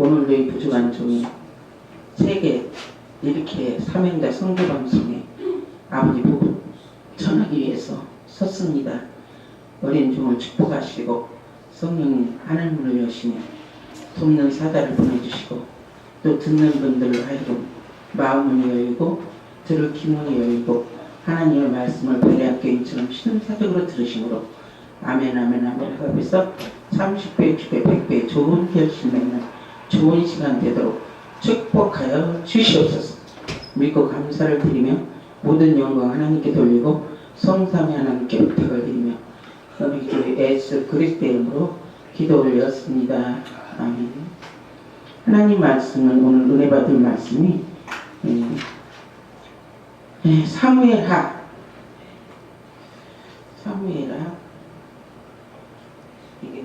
오늘도 이 부족한 종이 세계 이렇게 삼행자 성교 방송에 아버지 복음 전하기 위해서 섰습니다. 어린 종을 축복하시고 성령님 하늘문을 여시며 돕는 사다를 보내주시고 또 듣는 분들을 하여금 마음을 열고 들을 기문이 열고 하나님의 말씀을 베레학교인처럼 신사적으로 들으심으로 아멘 아멘 아멘 하면서 30배, 60배, 100배 좋은 결심 맺는 좋은 시간 되도록 축복하여 주시옵소서. 믿고 감사를 드리며 모든 영광 하나님께 돌리고 성삼위 하나님께 부탁을 드리며 우리 주 예수 그리스도의 이름으로 기도 올렸습니다. 아멘. 하나님 말씀은 오늘 은혜 받을 말씀이 음, 예, 사무엘하. 사무엘하 이게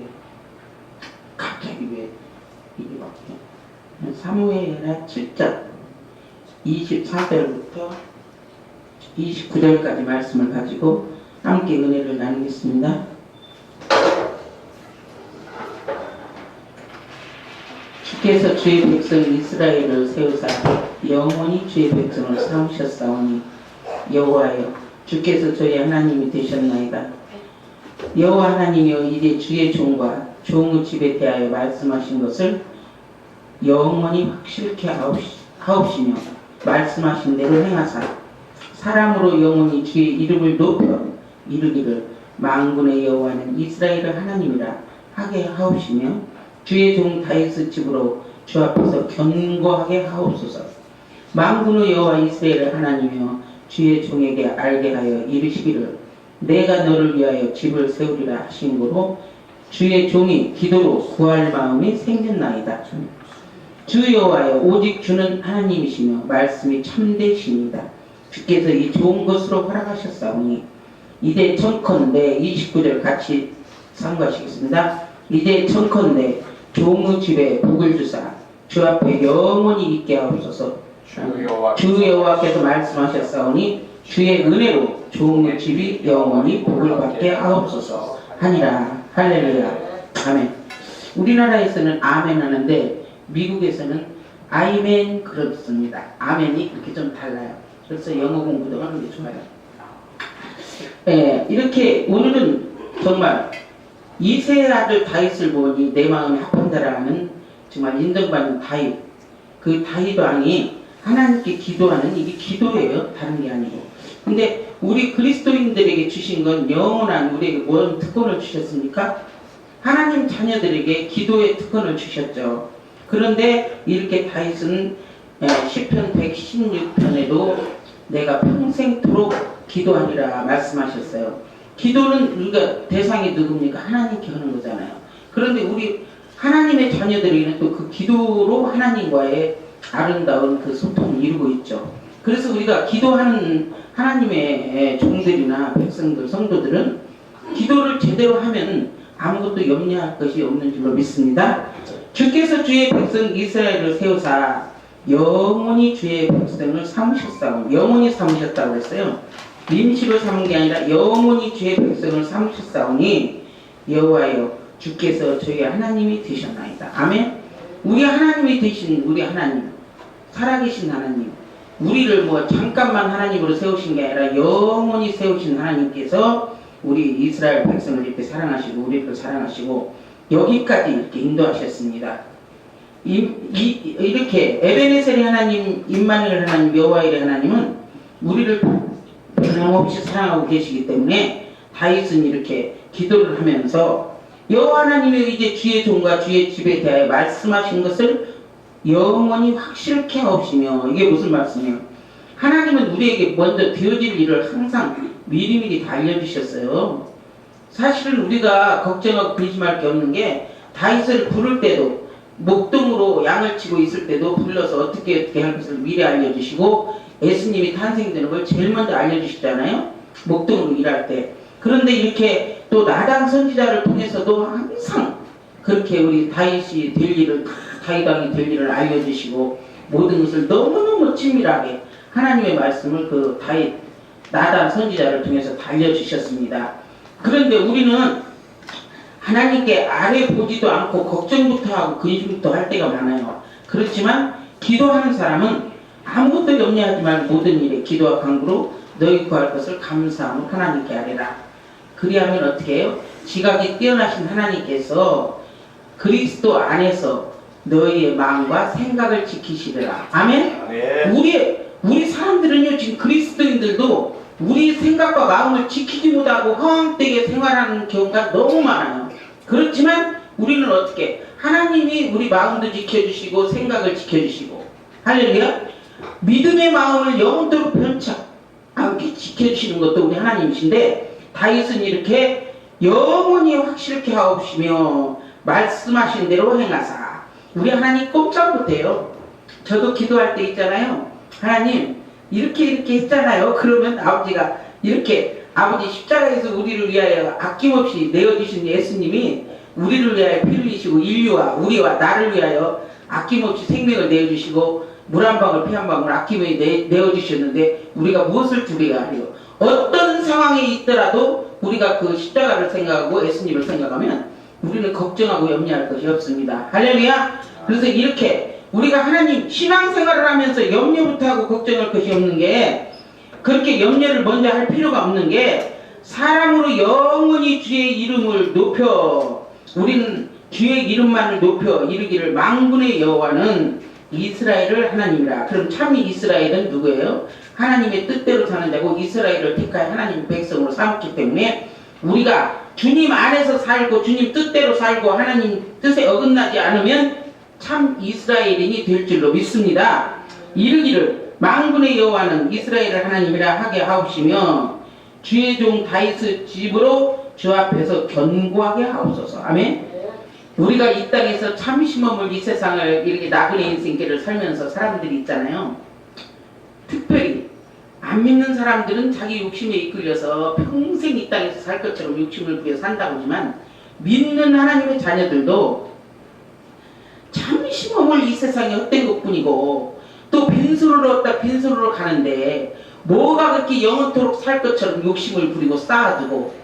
갑자기 왜 이게 바뀌어 사무엘하 7장 24절부터 29절까지 말씀을 가지고 함께 은혜를 나누겠습니다. 주께서 주의 백성 이스라엘을 세우사 영원히 주의 백성을 삼으셨사오니 여호와여 주께서 저희 하나님이 되셨나이다. 여호와 하나님이여 이제 주의 종과 종의 집에 대하여 말씀하신 것을 영원히 확실케 하옵시- 하옵시며 말씀하신 대로 행하사 사람으로 영원히 주의 이름을 높여 이르기를 망군의 여호와는 이스라엘의 하나님이라 하게 하옵시며 주의 종 다윗의 집으로 주 앞에서 견고하게 하옵소서 망군의 여호와 이스라엘의 하나님이여 주의 종에게 알게 하여 이르시기를 내가 너를 위하여 집을 세우리라 하신 거로 주의 종이 기도로 구할 마음이 생겼나이다. 주 여호와여 오직 주는 하나님이시며 말씀이 참되십니다. 주께서 이 좋은 것으로 허락하셨사오니 이제 청컨대 29절 같이 상고하시겠습니다. 이제 청컨대 종의 집에 복을 주사 주 앞에 영원히 있게 하옵소서. 주 여호와께서 말씀하셨사오니 주의 은혜로 종의 집이 영원히 복을 받게 하옵소서. 하니라. 할렐루야. 아멘. 우리나라에서는 아멘 하는데 미국에서는 아이멘 그렇습니다. 아멘이 그렇게 좀 달라요. 그래서 영어 공부도 하는 게 좋아요. 예, 이렇게 오늘은 정말 이세 아들 다윗을 보니 내 마음이 합한다라는 정말 인정받는 다윗. 그 다윗 왕이 하나님께 기도하는 이게 기도예요. 다른 게 아니고. 근데 우리 그리스도인들에게 주신 건 영원한 우리에게 뭔 특권을 주셨습니까? 하나님 자녀들에게 기도의 특권을 주셨죠 그런데 이렇게 다윗은 예, 시편 116편에도 내가 평생토록 기도하리라 말씀하셨어요. 기도는 우리가 대상이 누굽니까? 하나님께 하는 거잖아요. 그런데 우리 하나님의 자녀들에게는 또 그 기도로 하나님과의 아름다운 그 소통을 이루고 있죠. 그래서 우리가 기도하는 하나님의 종들이나 백성들, 성도들은 기도를 제대로 하면 아무것도 염려할 것이 없는 줄로 믿습니다. 주께서 주의 백성 이스라엘을 세우사 영원히 주의 백성을 삼으셨사오. 영원히 삼으셨다고 했어요. 임시로 삼은 게 아니라 영원히 주의 백성을 삼으셨사오니 여호와여 주께서 저희 하나님이 되셨나이다. 아멘. 우리 하나님이 되신 우리 하나님, 살아계신 하나님, 우리를 뭐 잠깐만 하나님으로 세우신 게 아니라 영원히 세우신 하나님께서 우리 이스라엘 백성을 이렇게 사랑하시고 우리를 사랑하시고 여기까지 이렇게 인도하셨습니다. 이, 이, 이렇게 에베네셀의 하나님, 임마누엘 하나님, 여호와의 하나님은 우리를 변함없이 사랑하고 계시기 때문에 다윗은 이렇게 기도를 하면서 여호와 하나님의 이제 주의 종과 주의 집에 대하여 말씀하신 것을 영원히 확실케 하옵시며 이게 무슨 말씀이에요? 하나님은 우리에게 먼저 되어질 일을 항상 미리미리 다 알려주셨어요. 사실은 우리가 걱정하고 근심할 게 없는 게 다윗을 부를 때도 목동으로 양을 치고 있을 때도 불러서 어떻게 어떻게 할 것을 미리 알려주시고 예수님이 탄생되는 걸 제일 먼저 알려주시잖아요. 목동으로 일할 때. 그런데 이렇게 또 나단 선지자를 통해서도 항상 그렇게 우리 다윗이 될 일을 다 다윗왕이 될 일을 알려주시고 모든 것을 너무너무 친밀하게 하나님의 말씀을 그 다윗 나단 선지자를 통해서 다 알려주셨습니다. 그런데 우리는 하나님께 아래 보지도 않고 걱정부터 하고 근심부터 할 때가 많아요. 그렇지만 기도하는 사람은 아무것도 염려하지 말고 모든 일에 기도와 간구로 너희 구할 것을 감사함을 하나님께 아뢰라. 그리하면 어떻게 해요? 지각이 뛰어나신 하나님께서 그리스도 안에서 너희의 마음과 생각을 지키시리라. 아멘? 아멘. 우리 우리 사람들은요 지금 그리스도인들도 우리 생각과 마음을 지키지 못하고 헛되게 생활하는 경우가 너무 많아요. 그렇지만 우리는 어떻게 하나님이 우리 마음도 지켜주시고 생각을 지켜주시고 할렐루야 믿음의 마음을 영원토록 변치 않게 지켜주시는 것도 우리 하나님이신데 다윗은 이렇게 영원히 확실케 하옵시며 말씀하신 대로 행하사 우리 하나님 꼼짝 못해요. 저도 기도할 때 있잖아요. 하나님 이렇게 이렇게 했잖아요. 그러면 아버지가 이렇게 아버지 십자가에서 우리를 위하여 아낌없이 내어주신 예수님이 우리를 위하여 피 흘리시고 인류와 우리와 나를 위하여 아낌없이 생명을 내어주시고 물 한 방울 피 한 방울 아낌없이 내, 내어주셨는데 우리가 무엇을 두려야 하리요 어떤 상황에 있더라도 우리가 그 십자가를 생각하고 예수님을 생각하면 우리는 걱정하고 염려할 것이 없습니다. 할렐루야. 그래서 이렇게 우리가 하나님 신앙생활을 하면서 염려부터 하고 걱정할 것이 없는 게 그렇게 염려를 먼저 할 필요가 없는 게 사람으로 영원히 주의 이름을 높여 우리는 주의 이름만을 높여 이르기를 망군의 여호와는 이스라엘을 하나님이라. 그럼 참 이스라엘은 누구예요? 하나님의 뜻대로 사는 자고 이스라엘을 택하여 하나님 백성으로 삼았기 때문에 우리가 주님 안에서 살고 주님 뜻대로 살고 하나님 뜻에 어긋나지 않으면 참 이스라엘인이 될 줄로 믿습니다. 이르기를 망군의 여호와는 이스라엘을 하나님이라 하게 하옵시며 주의 종 다윗의 집으로 주 앞에서 견고하게 하옵소서. 아멘. 우리가 이 땅에서 참 심험을 이 세상을 이렇게 나그네 인생길을 살면서 사람들이 있잖아요. 특별히 안 믿는 사람들은 자기 욕심에 이끌려서 평생 이 땅에서 살 것처럼 욕심을 부여 산다고 하지만 믿는 하나님의 자녀들도 참 심험을 이 세상에 헛된 것뿐이고 또 빈소를 얻다 빈소로 가는데 뭐가 그렇게 영원토록 살 것처럼 욕심을 부리고 쌓아두고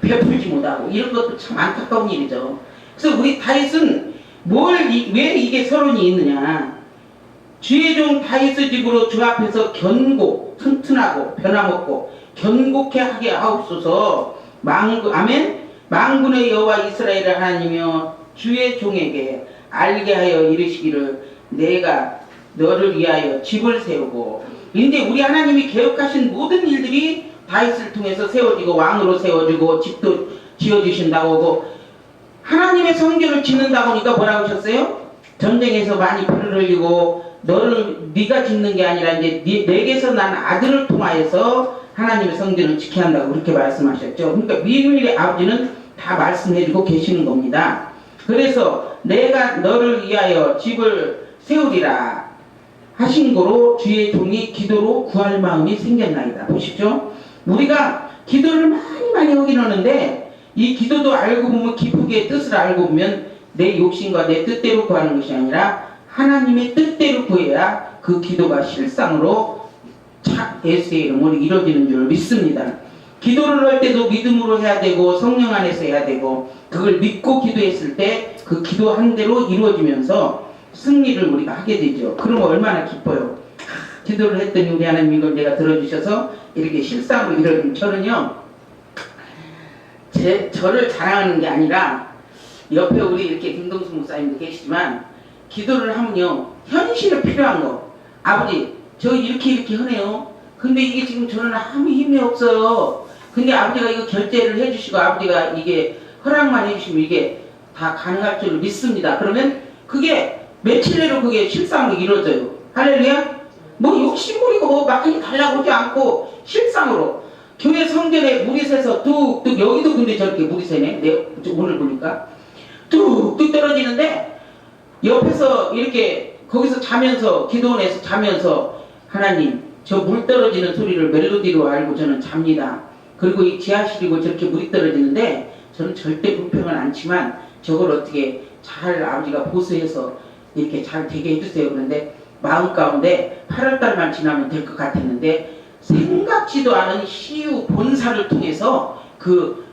베풀지 못하고 이런 것도 참 안타까운 일이죠. 그래서 우리 다윗은 뭘, 이- 왜 이게 서론이 있느냐. 주의 종 다윗의 집으로 주 앞에서 견고, 튼튼하고, 변함없고, 견고케 하게 하옵소서. 망군, 아멘? 망군의 여호와 이스라엘을 하나님이여 주의 종에게 알게 하여 이르시기를 내가 너를 위하여 집을 세우고 근데 우리 하나님이 계획하신 모든 일들이 다윗을 통해서 세워지고 왕으로 세워지고 집도 지어주신다고 하고 하나님의 성전을 짓는다고 하니까 뭐라고 하셨어요? 전쟁에서 많이 피를 흘리고 너를 네가 짓는 게 아니라 이제 네, 내게서 난 아들을 통하여서 하나님의 성전을 지켜야 한다고 그렇게 말씀하셨죠. 그러니까 미국의 아버지는 다 말씀해주고 계시는 겁니다. 그래서 내가 너를 위하여 집을 세우리라 하신 거로 주의 종이 기도로 구할 마음이 생겼나이다. 보십시오. 우리가 기도를 많이 많이 하긴 하는데 이 기도도 알고 보면 기쁘게 뜻을 알고 보면 내 욕심과 내 뜻대로 구하는 것이 아니라 하나님의 뜻대로 구해야 그 기도가 실상으로 차 예수의 이름으로 이루어지는 줄 믿습니다. 기도를 할 때도 믿음으로 해야 되고 성령 안에서 해야 되고 그걸 믿고 기도했을 때 그 기도한 대로 이루어지면서 승리를 우리가 하게 되죠. 그러면 얼마나 기뻐요. 하, 기도를 했더니 우리 하나님 이걸 내가 들어주셔서 이렇게 실상으로 이루어진 저는요. 제 저를 자랑하는 게 아니라 옆에 우리 이렇게 김동수 목사님도 계시지만 기도를 하면요 현실에 필요한 거 아버지 저 이렇게 이렇게 하네요 근데 이게 지금 저는 아무 힘이 없어요 근데 아버지가 이거 결제를 해주시고 아버지가 이게 허락만 해주시면 이게 다 가능할 줄 믿습니다. 그러면 그게 며칠 내로 그게 실상으로 이루어져요. 할렐루야. 뭐 욕심부리고 뭐 많이 달라고 하지 않고 실상으로. 교회 성전에 물이 새서 뚝뚝 여기도 근데 저렇게 물이 새네? 내 오늘 보니까. 뚝뚝 떨어지는데 옆에서 이렇게 거기서 자면서 기도원에서 자면서 하나님 저 물 떨어지는 소리를 멜로디로 알고 저는 잡니다. 그리고 이 지하실이고 저렇게 물이 떨어지는데 저는 절대 불평은 않지만 저걸 어떻게 잘 아버지가 보수해서 이렇게 잘 되게 해주세요. 그런데 마음 가운데 8월달만 지나면 될 것 같았는데 생각지도 않은 시유 본사를 통해서 그,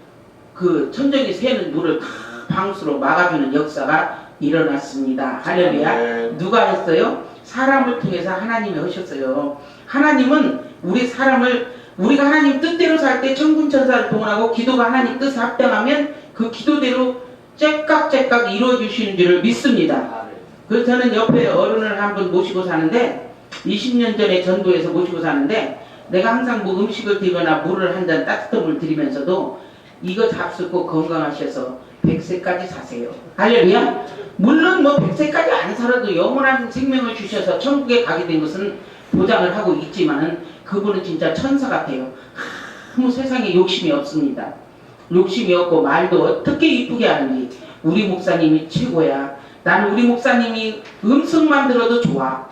그 천정이 새는 물을 다 방수로 막아주는 역사가 일어났습니다. 할렐루야. 네. 누가 했어요? 사람을 통해서 하나님이 하셨어요. 하나님은 우리 사람을 우리가 하나님 뜻대로 살 때 천군 천사를 동원하고 기도가 하나님 뜻에 합당하면 그 기도대로 째깍째깍 이루어 주시는 줄을 믿습니다. 그래서 저는 옆에 어른을 한 분 모시고 사는데 20년 전에 전도에서 모시고 사는데 내가 항상 뭐 음식을 드리거나 물을 한 잔 따뜻한 물 드리면서도 이거 잡수고 건강하셔서 100세까지 사세요. 할렐루야. 물론 뭐 100세까지 안 살아도 영원한 생명을 주셔서 천국에 가게 된 것은 보장을 하고 있지만은 그분은 진짜 천사 같아요. 아무 세상에 욕심이 없습니다. 욕심이 없고 말도 어떻게 이쁘게 하는지 우리 목사님이 최고야. 나는 우리 목사님이 음성만 들어도 좋아.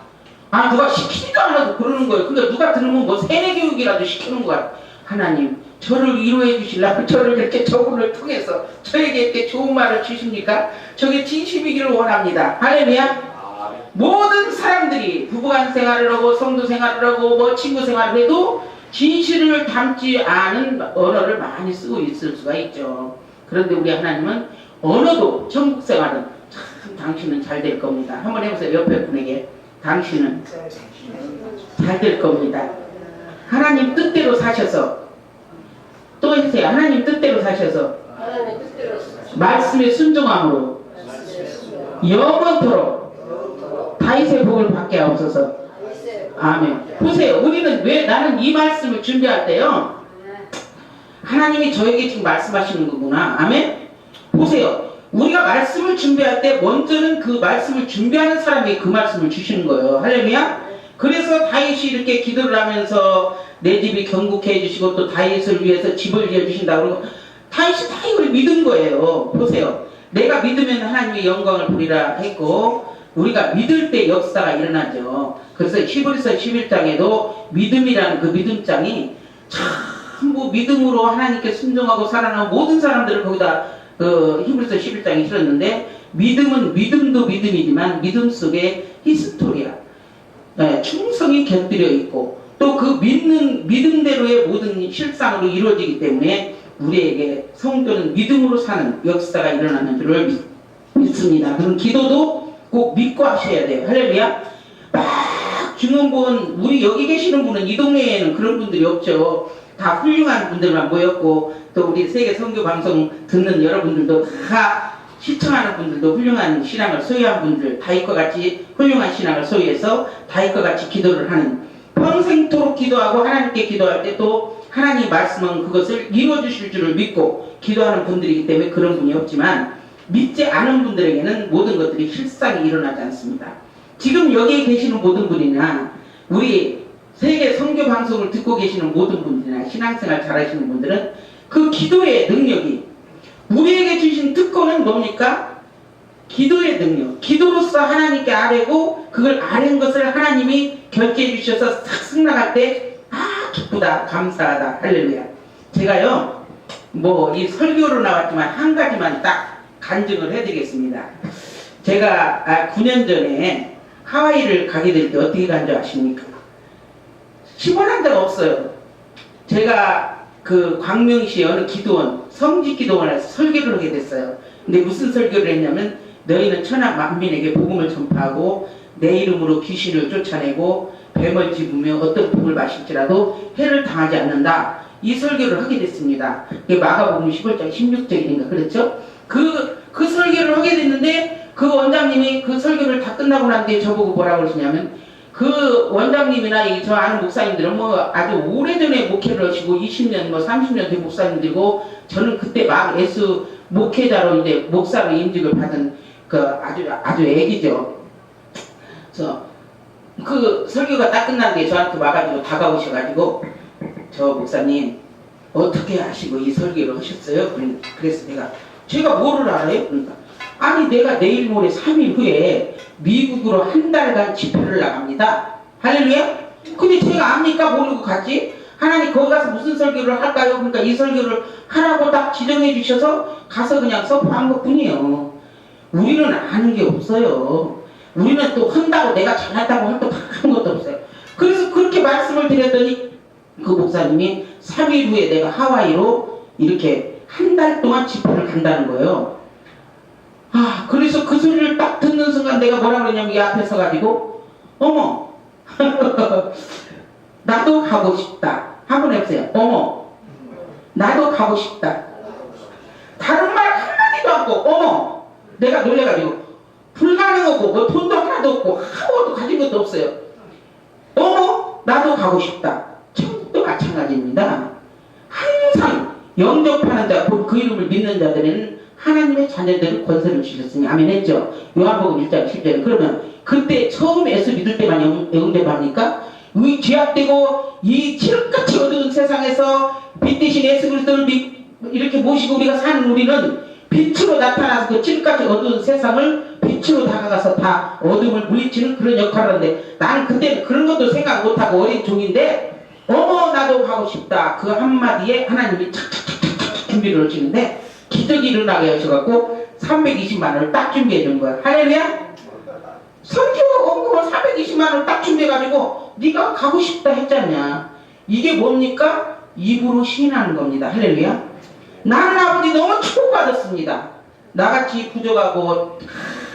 아 누가 시키지도 않아도 그러는 거예요. 그러니까 누가 들으면 뭐 세뇌 교육이라도 시키는 거야. 하나님 저를 위로해 주시려고 저를 이렇게 저분을 통해서 저에게 이렇게 좋은 말을 주십니까? 저게 진심이기를 원합니다. 할렐루야. 모든 사람들이 부부간 생활을 하고 성도 생활을 하고 뭐 친구 생활을 해도 진실을 담지 않은 언어를 많이 쓰고 있을 수가 있죠. 그런데 우리 하나님은 언어도 천국 생활은 참 당신은 잘 될 겁니다. 한번 해보세요. 옆에 분에게 당신은 잘 될 겁니다. 하나님 뜻대로 사셔서 또 해주세요. 하나님 뜻대로 사셔서 말씀에 순종함으로 영원토록 다윗의 복을 받게 하옵소서. 아멘. 보세요. 우리는 왜 나는 이 말씀을 준비할 때요. 하나님이 저에게 지금 말씀하시는 거구나. 아멘. 보세요. 우리가 말씀을 준비할 때 먼저는 그 말씀을 준비하는 사람이 그 말씀을 주시는 거예요. 할렐루야. 그래서 다윗이 이렇게 기도를 하면서 내 집이 경국해 해주시고 또 다윗을 위해서 집을 지어 주신다 그러고 다윗이 다 이걸 믿은 거예요. 보세요. 내가 믿으면 하나님의 영광을 보리라 했고 우리가 믿을 때 역사가 일어나죠. 그래서 히브리서 11장에도 믿음이라는 그 믿음장이 전부 믿음으로 하나님께 순종하고 살아나는 모든 사람들을 거기다 그 히브리서 11장에 실었는데 믿음은 믿음도 믿음이지만 믿음 속에 히스토리아 예, 충성이 곁들여 있고 또 그 믿는 믿음대로의 모든 실상으로 이루어지기 때문에 우리에게 성도는 믿음으로 사는 역사가 일어나는 줄을 믿, 믿습니다. 그럼 기도도 꼭 믿고 하셔야 돼요. 할렐루야. 막 증언본 우리 여기 계시는 분은 이 동네에는 그런 분들이 없죠. 다 훌륭한 분들만 모였고 또 우리 세계 선교 방송 듣는 여러분들도 다 시청하는 분들도 훌륭한 신앙을 소유한 분들 다윗과 같이 훌륭한 신앙을 소유해서 다윗과 같이 기도를 하는 평생토록 기도하고 하나님께 기도할 때 또 하나님 말씀은 그것을 이루어 주실 줄을 믿고 기도하는 분들이기 때문에 그런 분이 없지만 믿지 않은 분들에게는 모든 것들이 실상이 일어나지 않습니다. 지금 여기에 계시는 모든 분이나 우리 세계 선교 방송을 듣고 계시는 모든 분들이나 신앙생활 잘하시는 분들은 그 기도의 능력이 우리에게 주신 특권은 뭡니까? 기도의 능력. 기도로서 하나님께 아뢰고 그걸 아뢰는 것을 하나님이 결제해 주셔서 싹 승낙할 때 아 기쁘다 감사하다 할렐루야. 제가요 뭐 이 설교로 나왔지만 한 가지만 딱 간증을 해드리겠습니다. 제가 아, 9년 전에 하와이를 가게 될 때 어떻게 간 줄 아십니까? 10원 데가 없어요. 제가 그 광명시 어느 기도원 성지 기도원에서 설교를 하게 됐어요. 근데 무슨 설교를 했냐면 너희는 천하 만민에게 복음을 전파하고 내 이름으로 귀신을 쫓아내고 뱀을 집으며 어떤 복을 마실지라도 해를 당하지 않는다. 이 설교를 하게 됐습니다. 마가복음 15장 16절인가 그렇죠? 그, 그 설교를 하게 됐는데 그 원장님이 그 설교를 다 끝나고 난 뒤에 저보고 뭐라고 그러시냐면 그 원장님이나 이저 아는 목사님들은 뭐 아주 오래전에 목회를 하시고 20년 뭐 30년 된 목사님들이고 저는 그때 막 예수 목회자로 이제 목사로 임직을 받은 그 아주 아주 애기죠. 그래서 그 설교가 딱 끝난 뒤에 저한테 와가지고 다가오셔가지고 저 목사님 어떻게 하시고 이 설교를 하셨어요? 그래서 내가 제가 뭐를 알아요? 그러니까 아니 내가 내일 모레 3일 후에 미국으로 한 달간 집회를 나갑니다. 할렐루야? 근데 제가 압니까? 모르고 갔지? 하나님 거기 가서 무슨 설교를 할까요? 그러니까 이 설교를 하라고 딱 지정해 주셔서 가서 그냥 선포한 것 뿐이에요. 우리는 아는 게 없어요. 우리는 또 한다고 내가 잘한다고 할 것도 아무것도 없어요. 그래서 그렇게 말씀을 드렸더니 그 목사님이 3일 후에 내가 하와이로 이렇게 한 달 동안 집회를 간다는 거예요. 아, 그래서 그 소리를 딱 듣는 순간 내가 뭐라 그러냐면 이 앞에 서가지고, 어머, 나도 가고 싶다. 한번 해보세요. 어머, 나도 가고 싶다. 다른 말 한마디도 않고, 어머, 내가 놀래가지고, 불가능하고, 뭐 돈도 하나도 없고, 하고도 가진 것도 없어요. 어머, 나도 가고 싶다. 천국도 마찬가지입니다. 항상 영접하는 자, 곧 그 이름을 믿는 자들은 하나님의 자녀들을 권세를 주셨으니 아멘 했죠. 요한복음 1장 10절에 그러면 그때 처음 예수 믿을 때만 영- 영접합니까? 이 죄악되고 이 칠흑같이 어두운 세상에서 빛 대신 예수 그리스도를 믿- 이렇게 모시고 우리가 사는 우리는 빛으로 나타나서 그 칠흑같이 어두운 세상을 빛으로 다가가서 다 어둠을 물리치는 그런 역할을 하는데 나는 그때 그런 것도 생각 못하고 어린 종인데 어머 나도 가고 싶다. 그 한마디에 하나님이 착착착착착 준비를 하시는데 기적이 일어나게 하셔갖고 320만 원을 딱 준비해 준 거야. 할렐루야. 성경 언급을 420만 원을 딱 준비해가지고 네가 가고 싶다 했잖냐. 이게 뭡니까? 입으로 시인하는 겁니다. 할렐루야. 나는 아버지 너무 축복받았습니다. 나같이 부족하고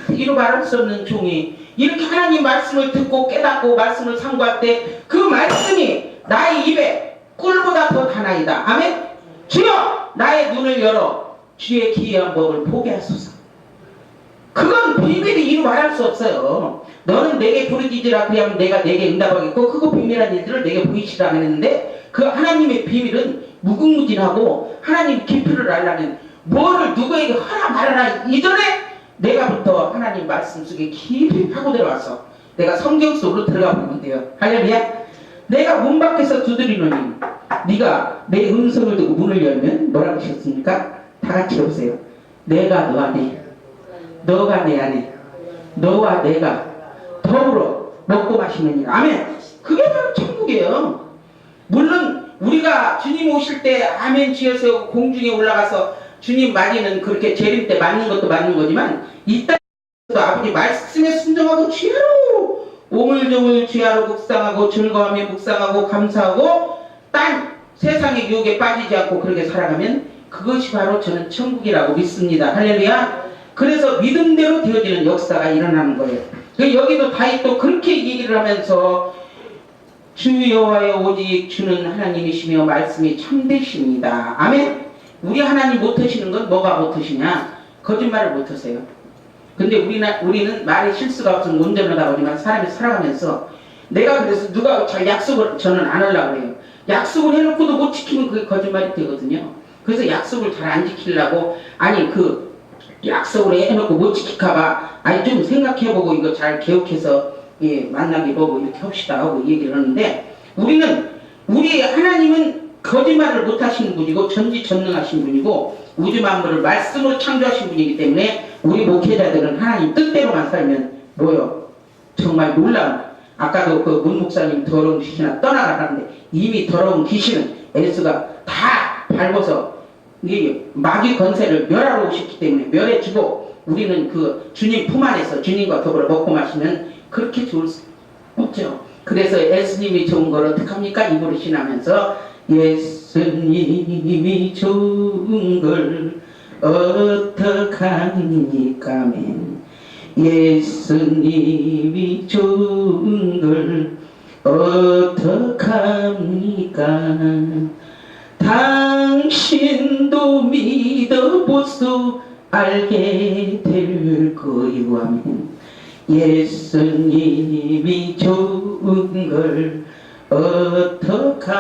이루 말할 수 없는 종이 이렇게 하나님 말씀을 듣고 깨닫고 말씀을 상고할 때 그 말씀이 나의 입에 꿀보다 더 다나이다. 아멘. 주여 나의 눈을 열어 주의 기이한 법을 보게 하소서. 그건 비밀이 이루 말할 수 없어요. 너는 내게 부르짖으라 그리하면 내가 내게 응답하겠고 그거 비밀한 일들을 내게 보이시라 했는데 그 하나님의 비밀은 무궁무진하고 하나님 깊이를 알라는 뭐를 누구에게 하라 말하라 이전에 내가부터 하나님 말씀 속에 깊이 파고 들어와서 내가 성경 속으로 들어가 보면 돼요. 할렐루야. 내가 문 밖에서 두드리노니 네가 내 음성을 듣고 문을 열면 뭐라고 하셨습니까? 다 같이 해보세요. 내가 너 안에 너가 내 안에 너와 내가 더불어 먹고 마시느니라. 아멘. 그게 바로 천국이에요. 물론 우리가 주님 오실 때 아멘 지어서 공중에 올라가서 주님 맞이는 그렇게 재림 때 맞는 것도 맞는 거지만 이 땅에서 아버지 말씀에 순종하고 주야로 오물조물 주야로 묵상하고 즐거워하며 묵상하고 감사하고 딴 세상의 유혹에 빠지지 않고 그렇게 살아가면 그것이 바로 저는 천국이라고 믿습니다. 할렐루야. 그래서 믿음대로 되어지는 역사가 일어나는 거예요. 그 여기도 다윗도 그렇게 얘기를 하면서 주 여호와여 오직 주는 하나님이시며 말씀이 참되십니다. 아멘. 우리 하나님 못하시는 건 뭐가 못하시냐? 거짓말을 못하세요. 근데 우리나, 우리는 말에 실수가 없으면 온전을 하지만 사람이 살아가면서 내가 그래서 누가 잘 약속을 저는 안 하려고 해요. 약속을 해놓고도 못 지키면 그게 거짓말이 되거든요. 그래서 약속을 잘 안 지키려고 아니 그 약속을 해놓고 못 지킬까봐 아니 좀 생각해보고 이거 잘 개혁해서 예, 만나게 보고 이렇게 합시다 하고 얘기를 하는데 우리는 우리 하나님은 거짓말을 못하시는 분이고 전지전능하신 분이고 우주 만물을 말씀으로 창조하신 분이기 때문에 우리 목회자들은 하나님 뜻대로만 살면 뭐요? 정말 놀라운 아까도 그 문 목사님 더러운 귀신아 떠나가라는데 이미 더러운 귀신은 에스가 다 밟아서 이 마귀 건세를 멸하러 오셨기 때문에 멸해주고 우리는 그 주님 품 안에서 주님과 더불어 먹고 마시면 그렇게 좋을 수 없죠. 그래서 예수님이 좋은 걸 어떡합니까? 입으로 신하면서 예수님이 좋은 걸 어떡합니까? 맨. 예수님이 좋은 걸 어떡합니까? 당신도 믿어보소 알게 될 거요 아멘 예수님이 좋은 걸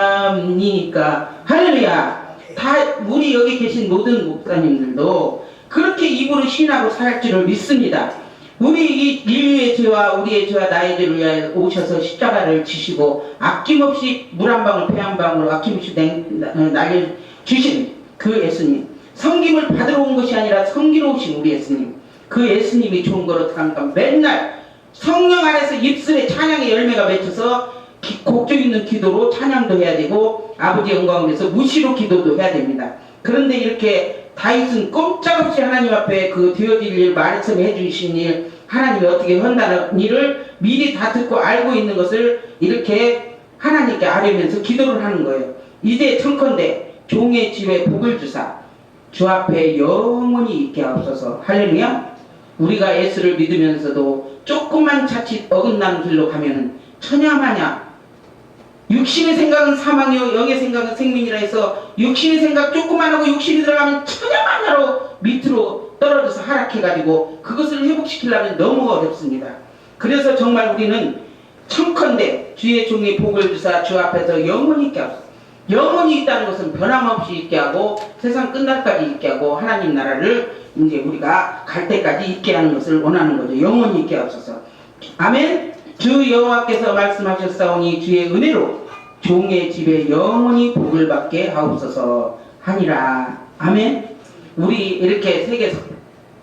어떡합니까? 할렐루야. 다 우리 여기 계신 모든 목사님들도 그렇게 입으로 신하고 살 줄을 믿습니다. 우리 이 인류의 죄와 우리의 죄와 나의 죄를 위하여 오셔서 십자가를 지시고 아낌없이 물 한 방울 배 한 방울 아낌없이 날려 주신 그 예수님. 성김을 받으러 온 것이 아니라 성기로 오신 우리 예수님. 그 예수님이 좋은 걸 어떡합니까 맨날 성령 안에서 입술에 찬양의 열매가 맺혀서 기- 곡적 있는 기도로 찬양도 해야 되고 아버지 영광을 위해서 무시로 기도도 해야 됩니다. 그런데 이렇게 다윗은 꼼짝없이 하나님 앞에 그 되어질 일, 말씀해 해주신 일, 하나님이 어떻게 한다는 일을 미리 다 듣고 알고 있는 것을 이렇게 하나님께 아뢰면서 기도를 하는 거예요. 이제 청컨대 종의 집에 복을 주사 주 앞에 영원히 있게 하옵소서. 할렐루야. 우리가 예수를 믿으면서도 조금만 자칫 어긋난 길로 가면은 천야마냐 육신의 생각은 사망이요 영의 생각은 생명이라 해서 육신의 생각 조금만 하고 육신이 들어가면 천야마냐로 밑으로 떨어져서 하락해가지고 그것을 회복시키려면 너무 어렵습니다. 그래서 정말 우리는 청컨대 주의 종의 복을 주사 주 앞에서 영원히 있게 하소서. 영원히 있다는 것은 변함없이 있게 하고 세상 끝날까지 있게 하고 하나님 나라를 이제 우리가 갈 때까지 있게 하는 것을 원하는 거죠. 영원히 있게 하소서. 아멘. 주 여호와께서 말씀하셨사오니 주의 은혜로 종의 집에 영원히 복을 받게 하옵소서 하니라. 아멘. 우리 이렇게 세계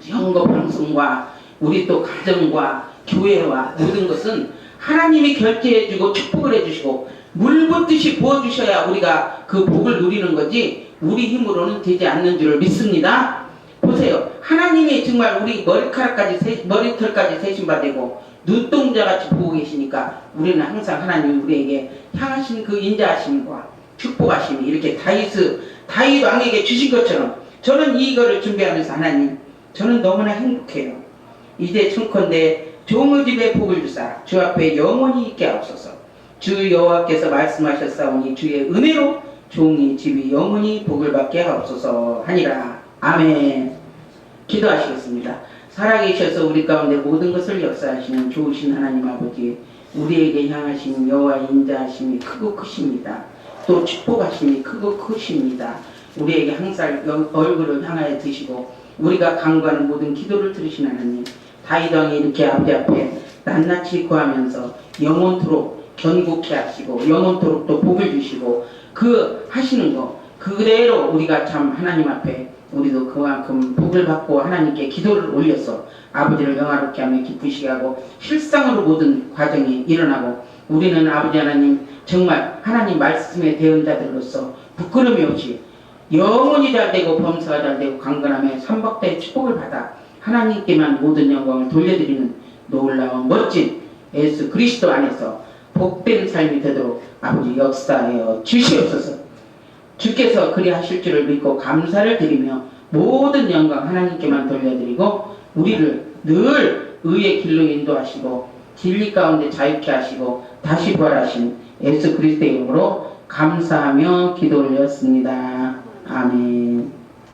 선거 방송과 우리 또 가정과 교회와 모든 것은 하나님이 결제해주고 축복을 해주시고 물 붓듯이 부어주셔야 우리가 그 복을 누리는 거지 우리 힘으로는 되지 않는 줄을 믿습니다. 보세요. 하나님이 정말 우리 머리카락까지 세- 머리털까지 세신받고 눈동자같이 보고 계시니까 우리는 항상 하나님 우리에게 향하신 그 인자하심과 축복하심이 이렇게 다이스 다윗 왕에게 주신 것처럼 저는 이거를 준비하면서 하나님 저는 너무나 행복해요. 이제 청컨대 종의 집에 복을 주사 주 앞에 영원히 있게 하옵소서. 주 여호와께서 말씀하셨사오니 주의 은혜로 종의 집이 영원히 복을 받게 하옵소서 하니라. 아멘. 기도하시겠습니다. 살아계셔서 우리 가운데 모든 것을 역사하시는 좋으신 하나님 아버지 우리에게 향하신 여호와 인자하심이 크고 크십니다. 또 축복하심이 크고 크십니다. 우리에게 항상 여- 얼굴을 향하여 드시고 우리가 간구하는 모든 기도를 들으신 하나님 다윗 왕이 이렇게 아버지 앞에 낱낱이 구하면서 영원토록 견고케 하시고 영원토록 또 복을 주시고 그 하시는 거 그대로 우리가 참 하나님 앞에 우리도 그만큼 복을 받고 하나님께 기도를 올려서 아버지를 영화롭게 하며 기쁘시게 하고 실상으로 모든 과정이 일어나고 우리는 아버지 하나님 정말 하나님 말씀의 대언자들로서 부끄러움이 없이 영원히 잘 되고 범사가 잘 되고 강건함에 삼박대의 축복을 받아 하나님께만 모든 영광을 돌려드리는 놀라운 멋진 예수 그리스도 안에서 복된 삶이 되도록 아버지 역사하여 주시옵소서. 주께서 그리 하실 줄을 믿고 감사를 드리며 모든 영광 하나님께만 돌려드리고 우리를 늘 의의 길로 인도하시고 진리 가운데 자유케 하시고 다시 부활하신 예수 그리스도의 이름으로 감사하며 기도 올렸습니다. 아멘.